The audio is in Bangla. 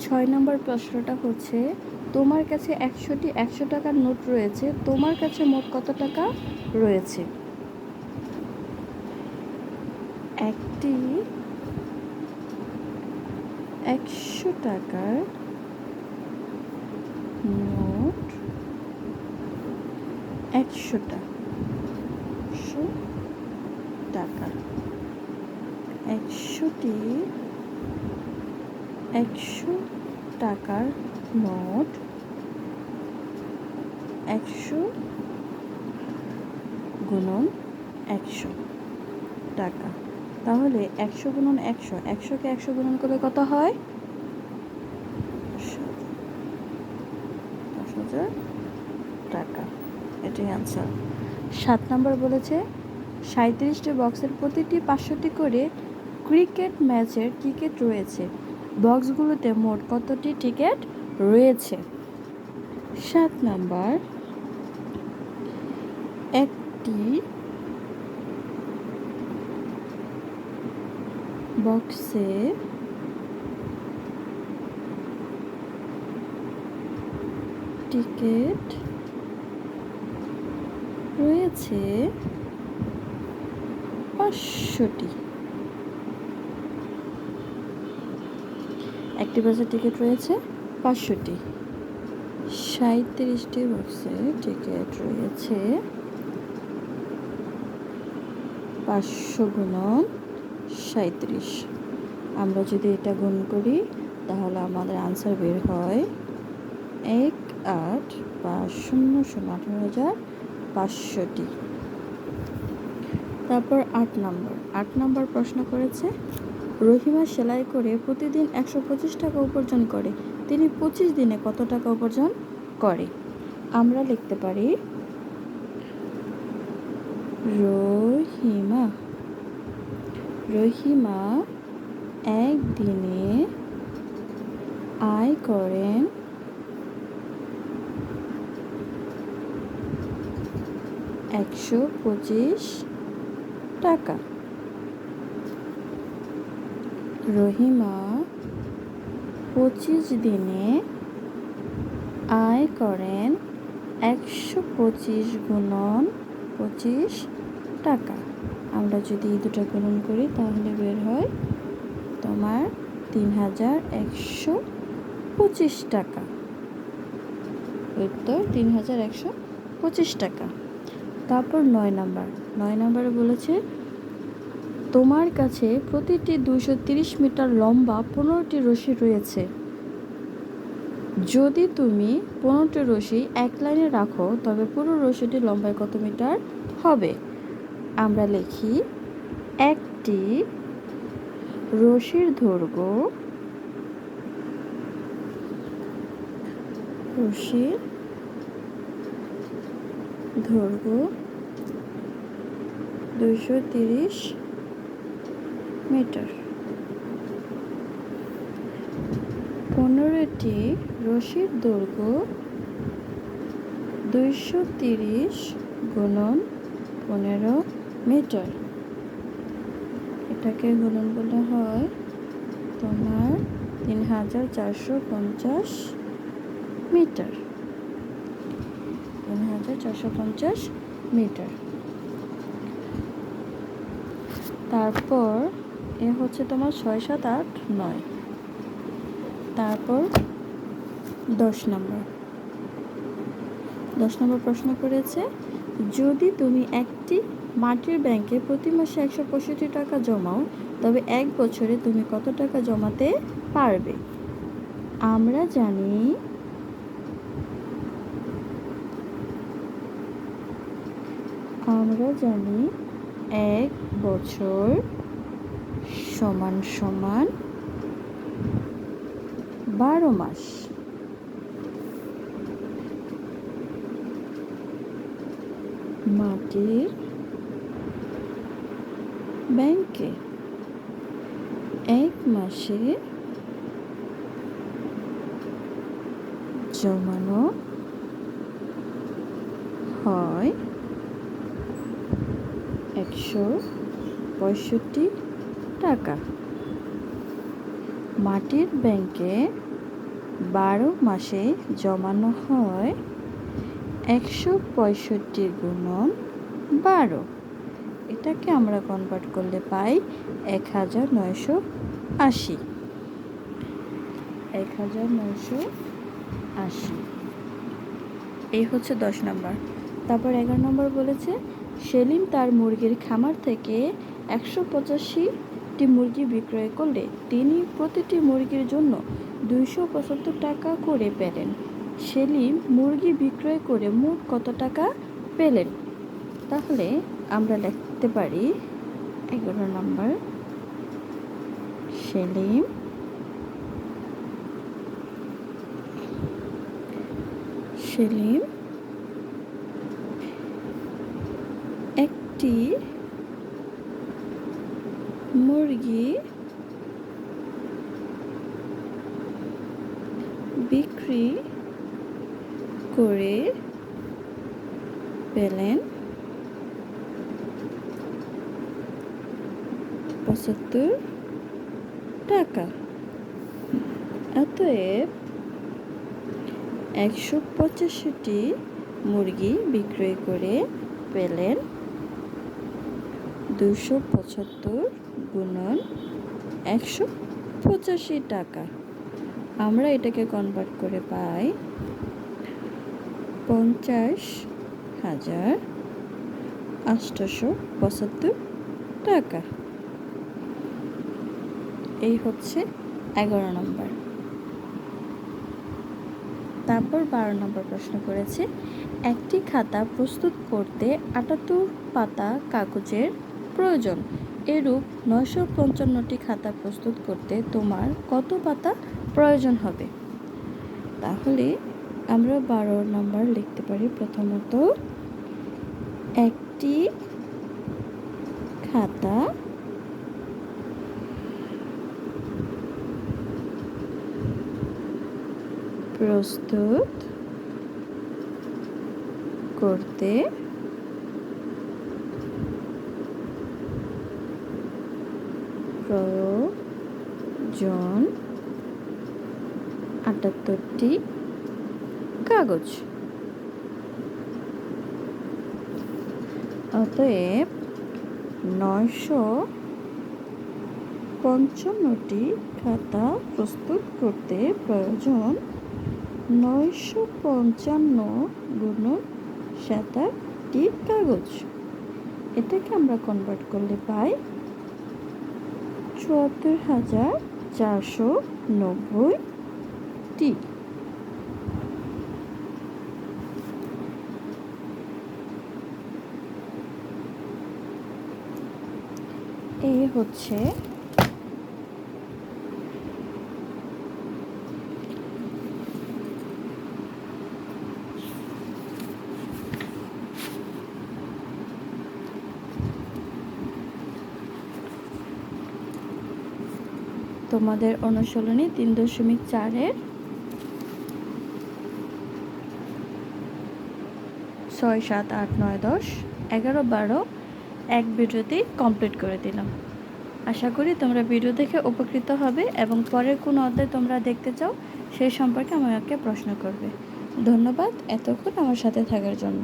ছয় নম্বর প্রশ্নটা হচ্ছে, তোমার কাছে একশোটি একশো টাকার নোট রয়েছে, তোমার কাছে মোট কত টাকা রয়েছে? একটি একশো টাকার নোট একশোটা একশো টাকা। একশোটি একশো টাকার নোট একশো গুণন একশো টাকা। তাহলে একশো গুণন একশো, একশোকে একশো গুণন করলে কত হয়? দশ হাজার। টাকা। এটাই আনসার সাত নম্বর বলেছে সাঁত্রিশটি বক্সের প্রতিটি পাঁচশোটি করে ক্রিকেট ম্যাচের টিকিট রয়েছে। বক্সগুলোতে মোট কতটি টিকিট রয়েছে? সাত নাম্বার। একটি বক্সে টিকিট রয়েছে পাঁচশোটি। একটি বাসের টিকিট রয়েছে? পাঁচশোটি সাঁত্রিশটি বক্সে টিকিট রয়েছে। পাঁচশো গুণন সাঁত্রিশ আমরা যদি এটা গুণ করি তাহলে আমাদের আনসার বের হয় এক আট পাঁচ শূন্য শূন্য আঠারো হাজার পাঁচশোটি তারপর আট নম্বর। আট নম্বর প্রশ্ন করেছে? রহিমা সেলাই করে প্রতিদিন একশো পঁচিশ টাকা উপার্জন করে। তিনি পঁচিশ দিনে কত টাকা উপার্জন করে? আমরা লিখতে পারি, রহিমা রহিমা একদিনে আয় করেন একশো পঁচিশ টাকা। রহিমা পঁচিশ দিনে আয় করেন একশো পঁচিশ গুণন পঁচিশ টাকা। আমরা যদি এই দুটো গুণন করি, তাহলে বের হয় তোমার তিন হাজার একশো পঁচিশ টাকা। উত্তর, তিন হাজার একশো পঁচিশ টাকা। তারপর নয় নাম্বার। নয় নাম্বারে বলেছে তোমার কাছে প্রতিটি দুশো তিরিশ মিটার লম্বা পনেরোটি রশি রয়েছে। যদি তুমি পনেরোটি রশি এক লাইনে রাখো, তবে পুরো রশিটি লম্বায় কত মিটার হবে? আমরা লিখি, একটি রশির দৈর্ঘ্য রশির দৈর্ঘ্য দুশো তিরিশ মিটার পনেরোটি রশির দৈর্ঘ্য দুইশো তিরিশ গুণন পনেরো মিটার। এটাকে গুণন বলা হয় তোমার তিন হাজার চারশো পঞ্চাশ মিটার। তিন হাজার চারশো পঞ্চাশ মিটার। তারপর এ হচ্ছে তোমার ছয় সাত আট নয়। তারপর দশ নম্বর। দশ নম্বর প্রশ্ন করেছে, যদি তুমি একটি মাটির ব্যাংকে প্রতি মাসে একশো পঁয়ষট্টি টাকা জমাও, তবে এক বছরে তুমি কত টাকা জমাতে পারবে? আমরা জানি আমরা জানি এক বছর সমান সমান বারো মাস। মাটির ব্যাংকে এক মাসে জমানো হয় একশো পঁয়ষট্টি টাকা। মাটির ব্যাংকে বারো মাসে জমানো হয় একশো পঁয়ষট্টি গুণন বারো। এটাকে আমরা কনভার্ট করলে পাই এক হাজার নয়শো আশি। এক হাজার নয়শো আশি। এই হচ্ছে দশ নম্বর। তারপর এগারো নম্বর বলেছে, সেলিম তার মুরগির খামার থেকে একশো পঁচাশি পঁচাশিটি মুরগি বিক্রয় করলে তিনি প্রতিটি মুরগির জন্য দুইশো পঁচাত্তর টাকা করে পেলেন। সেলিম মুরগি বিক্রয় করে মোট কত টাকা পেলেন? তাহলে আমরা লিখতে পারি এগারো নম্বর। সেলিম সেলিম একটি মুরগি বিক্রি করে পেলেন পঁচাত্তর টাকা অতএব একশো পঁচাশিটি মুরগি বিক্রয় করে পেলেন দুশো পঁচাত্তর গুণন একশো পঁচাশি টাকা। আমরা এটাকে কনভার্ট করে পাই পঞ্চাশ হাজার আটশোশো পঁচাত্তর টাকা। এই হচ্ছে এগারো নম্বর। তারপর বারো নম্বর প্রশ্ন করেছে, একটি খাতা প্রস্তুত করতে আটাত্তর পাতা কাগজের প্রয়োজন। এরূপ নয়শো পঞ্চান্নটি খাতা প্রস্তুত করতে তোমার কত পাতা প্রয়োজন হবে? তাহলে আমরা বারো নম্বর লিখতে পারি প্রথমত, একটি খাতা প্রস্তুত করতে প্রয়োজন আটাত্তরটি কাগজ। অতএব নয়শো পঞ্চান্নটি খাতা প্রস্তুত করতে প্রয়োজন নয়শো পঞ্চান্ন গুণ সাতাশটি কাগজ। এটাকে আমরা কনভার্ট করলে পাই চুয়াত্তর হাজার চারশো নব্বইটি এই হচ্ছে তোমাদের অনুশীলনী তিন দশমিক চারের ছয়, সাত, আট, নয়, দশ, এগারো, বারো, এক ভিডিওতেই কমপ্লিট করে দিলাম। আশা করি তোমরা ভিডিও দেখে উপকৃত হবে এবং পরের কোন অধ্যায় তোমরা দেখতে চাও সেই সম্পর্কে আমাকে প্রশ্ন করবে। ধন্যবাদ এতক্ষণ আমার সাথে থাকার জন্য।